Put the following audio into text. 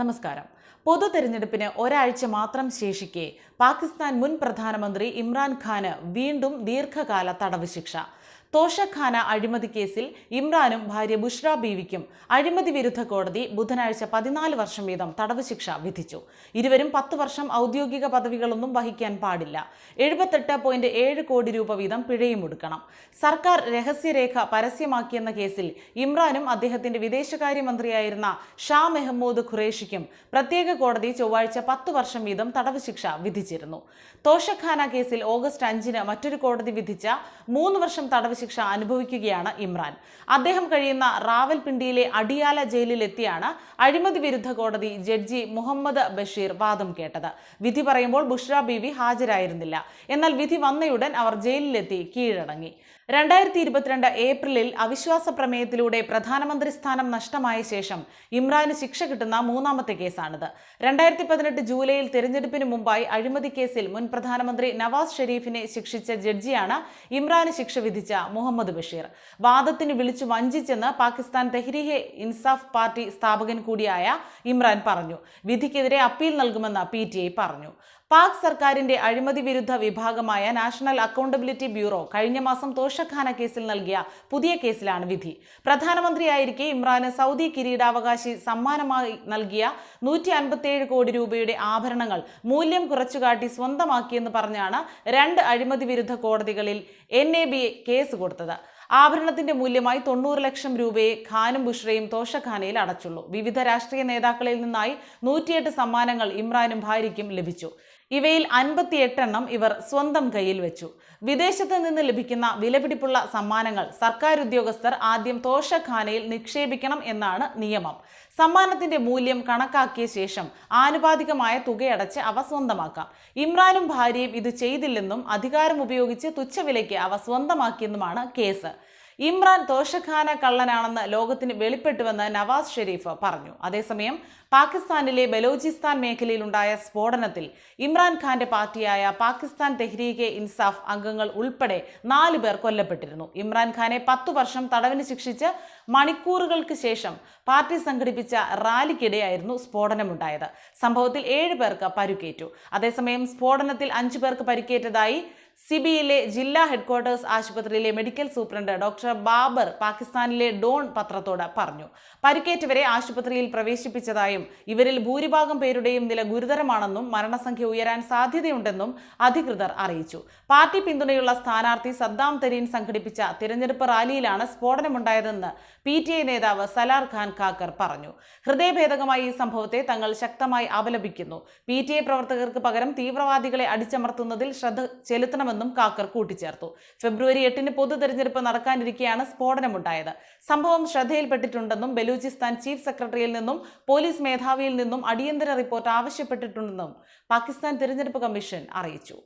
നമസ്കാരം. പൊതു തെരഞ്ഞെടുപ്പിന് ഒരാഴ്ച മാത്രം ശേഷിക്കെ പാകിസ്ഥാൻ മുൻ പ്രധാനമന്ത്രി ഇമ്രാൻഖാന് വീണ്ടും ദീർഘകാല തടവ് ശിക്ഷ. തോഷഖാന അഴിമതി കേസിൽ ഇമ്രാനും ഭാര്യ ബുഷ്ര ബീവിക്കും. അഴിമതി വിരുദ്ധ കോടതി ബുധനാഴ്ച പതിനാല് വർഷം വീതം തടവ് ശിക്ഷ വിധിച്ചു. ഇരുവരും പത്ത് വർഷം ഔദ്യോഗിക പദവികളൊന്നും വഹിക്കാൻ പാടില്ല. എഴുപത്തെട്ട് പോയിന്റ് ഏഴ് കോടി രൂപ വീതം പിഴയും ഒടുക്കണം സർക്കാർ രഹസ്യരേഖ പരസ്യമാക്കിയെന്ന കേസിൽ ഇമ്രാനും അദ്ദേഹത്തിന്റെ വിദേശകാര്യമന്ത്രിയായിരുന്ന ഷാ മെഹമ്മൂദ് ഖുറേഷിക്കും പ്രത്യേക കോടതി ചൊവ്വാഴ്ച പത്ത് വർഷം വീതം തടവ് ശിക്ഷ വിധിച്ചിരുന്നു. തോഷഖാന കേസിൽ ഓഗസ്റ്റ് അഞ്ചിന് മറ്റൊരു കോടതി വിധിച്ച മൂന്ന് വർഷം തടവ് ശിക്ഷ അനുഭവിക്കുകയാണ് ഇമ്രാൻ. അദ്ദേഹം കഴിയുന്ന റാവൽപിണ്ടിയിലെ അടിയാല ജയിലിലെത്തിയാണ് അഴിമതി വിരുദ്ധ കോടതി ജഡ്ജി മുഹമ്മദ് ബഷീർ വാദം കേട്ടത്. വിധി പറയുമ്പോൾ ബുഷ്ര ബീവി ഹാജരായിരുന്നില്ല. എന്നാൽ വിധി വന്നയുടൻ അവർ ജയിലിലെത്തി കീഴടങ്ങി. രണ്ടായിരത്തി ഇരുപത്തിരണ്ട് ഏപ്രിലിൽ അവിശ്വാസ പ്രമേയത്തിലൂടെ പ്രധാനമന്ത്രി സ്ഥാനം നഷ്ടമായ ശേഷം ഇമ്രാന് ശിക്ഷ കിട്ടുന്ന മൂന്നാമത്തെ കേസാണിത്. രണ്ടായിരത്തി പതിനെട്ട് ജൂലൈയിൽ തെരഞ്ഞെടുപ്പിന് മുമ്പായി അഴിമതി കേസിൽ മുൻ പ്രധാനമന്ത്രി നവാസ് ഷെരീഫിനെ ശിക്ഷിച്ച ജഡ്ജിയാണ് ഇമ്രാന് ശിക്ഷ വിധിച്ച മുഹമ്മദ് ബഷീർ. വാദത്തിന് വിളിച്ചു വഞ്ചിച്ചെന്ന് പാകിസ്ഥാൻ തെഹ്രീഹെ ഇൻസാഫ് പാർട്ടി സ്ഥാപകൻ കൂടിയായ ഇമ്രാൻ പറഞ്ഞു. വിധിക്കെതിരെ അപ്പീൽ നൽകുമെന്ന് പി പറഞ്ഞു. പാക് സർക്കാരിന്റെ അഴിമതി വിരുദ്ധ വിഭാഗമായ നാഷണൽ അക്കൗണ്ടബിലിറ്റി ബ്യൂറോ കഴിഞ്ഞ മാസം തോഷഖാന കേസിൽ നൽകിയ പുതിയ കേസിലാണ് വിധി. പ്രധാനമന്ത്രിയായിരിക്കെ ഇമ്രാന് സൗദി കിരീടാവകാശി സമ്മാനമായി നൽകിയ നൂറ്റി അൻപത്തിയേഴ് കോടി രൂപയുടെ ആഭരണങ്ങൾ മൂല്യം കുറച്ചുകാട്ടി സ്വന്തമാക്കിയെന്ന് പറഞ്ഞാണ് രണ്ട് അഴിമതി വിരുദ്ധ കോടതികളിൽ എൻ കേസ് കൊടുത്തത്. ആഭരണത്തിന്റെ മൂല്യമായി തൊണ്ണൂറ് ലക്ഷം രൂപയെ ഖാനും ബുഷ്രയും തോഷഖാനയിൽ അടച്ചുള്ളൂ. വിവിധ രാഷ്ട്രീയ നേതാക്കളിൽ നിന്നായി നൂറ്റിയെട്ട് സമ്മാനങ്ങൾ ഇമ്രാനും ഭാര്യയ്ക്കും ലഭിച്ചു. ഇവയിൽ അൻപത്തിയെട്ടെണ്ണം ഇവർ സ്വന്തം കയ്യിൽ വെച്ചു. വിദേശത്ത് നിന്ന് ലഭിക്കുന്ന വിലപിടിപ്പുള്ള സമ്മാനങ്ങൾ സർക്കാർ ഉദ്യോഗസ്ഥർ ആദ്യം തോഷഖാനയിൽ നിക്ഷേപിക്കണം എന്നാണ് നിയമം. സമ്മാനത്തിന്റെ മൂല്യം കണക്കാക്കിയ ശേഷം ആനുപാതികമായ തുകയടച്ച് അവ സ്വന്തമാക്കാം. ഇമ്രാനും ഭാര്യയും ഇത് ചെയ്തില്ലെന്നും അധികാരം ഉപയോഗിച്ച് തുച്ഛവിലയ്ക്ക് അവ സ്വന്തമാക്കിയെന്നുമാണ് കേസ്. ഇമ്രാൻ ദോഷഖാന കള്ളനാണെന്ന് ലോകത്തിന് വെളിപ്പെട്ടുവെന്ന് നവാസ് ഷെരീഫ് പറഞ്ഞു. അതേസമയം പാകിസ്ഥാനിലെ ബലോചിസ്ഥാൻ മേഖലയിലുണ്ടായ സ്ഫോടനത്തിൽ ഇമ്രാൻഖാന്റെ പാർട്ടിയായ പാകിസ്ഥാൻ തെഹ്രീകെ ഇൻസാഫ് അംഗങ്ങൾ ഉൾപ്പെടെ നാല് പേർ കൊല്ലപ്പെട്ടിരുന്നു. ഇമ്രാൻഖാനെ പത്തു വർഷം തടവിന് ശിക്ഷിച്ച് മണിക്കൂറുകൾക്ക് ശേഷം പാർട്ടി സംഘടിപ്പിച്ച റാലിക്കിടെയായിരുന്നു സ്ഫോടനമുണ്ടായത്. സംഭവത്തിൽ ഏഴ് പേർക്ക് പരുക്കേറ്റു. അതേസമയം സ്ഫോടനത്തിൽ അഞ്ചു പേർക്ക് പരിക്കേറ്റതായി സിബിയിലെ ജില്ലാ ഹെഡ്ക്വാർട്ടേഴ്സ് ആശുപത്രിയിലെ മെഡിക്കൽ സൂപ്രണ്ട് ഡോക്ടർ ബാബർ പാകിസ്ഥാനിലെ ഡോൺ പത്രത്തോട് പറഞ്ഞു. പരിക്കേറ്റവരെ ആശുപത്രിയിൽ പ്രവേശിപ്പിച്ചതായും ഇവരിൽ ഭൂരിഭാഗം പേരുടെയും നില ഗുരുതരമാണെന്നും മരണസംഖ്യ ഉയരാൻ സാധ്യതയുണ്ടെന്നും അധികൃതർ അറിയിച്ചു. പാർട്ടി പിന്തുണയുള്ള സ്ഥാനാർത്ഥി സദ്ദാം തരീൻ സംഘടിപ്പിച്ച തിരഞ്ഞെടുപ്പ് റാലിയിലാണ് സ്ഫോടനമുണ്ടായതെന്ന് പി ടി ഐ നേതാവ് സലാർ ഖാൻ കാക്കർ പറഞ്ഞു. ഹൃദയഭേദകമായി ഈ സംഭവത്തെ തങ്ങൾ ശക്തമായി അപലപിക്കുന്നു. പി ടി ഐ പ്രവർത്തകർക്ക് പകരം തീവ്രവാദികളെ അടിച്ചമർത്തുന്നതിൽ ശ്രദ്ധ ചെലുത്തണമെന്നും കാക്കർ കൂട്ടിച്ചേർത്തു. ഫെബ്രുവരി എട്ടിന് പൊതു തെരഞ്ഞെടുപ്പ് നടക്കാനിരിക്കെയാണ് സ്ഫോടനമുണ്ടായത്. സംഭവം ശ്രദ്ധയിൽപ്പെട്ടിട്ടുണ്ടെന്നും ബലൂചിസ്ഥാൻ ചീഫ് സെക്രട്ടറിയിൽ നിന്നും പോലീസ് മേധാവിയിൽ നിന്നും അടിയന്തര റിപ്പോർട്ട് ആവശ്യപ്പെട്ടിട്ടുണ്ടെന്നും പാകിസ്ഥാൻ തിരഞ്ഞെടുപ്പ് കമ്മീഷൻ അറിയിച്ചു.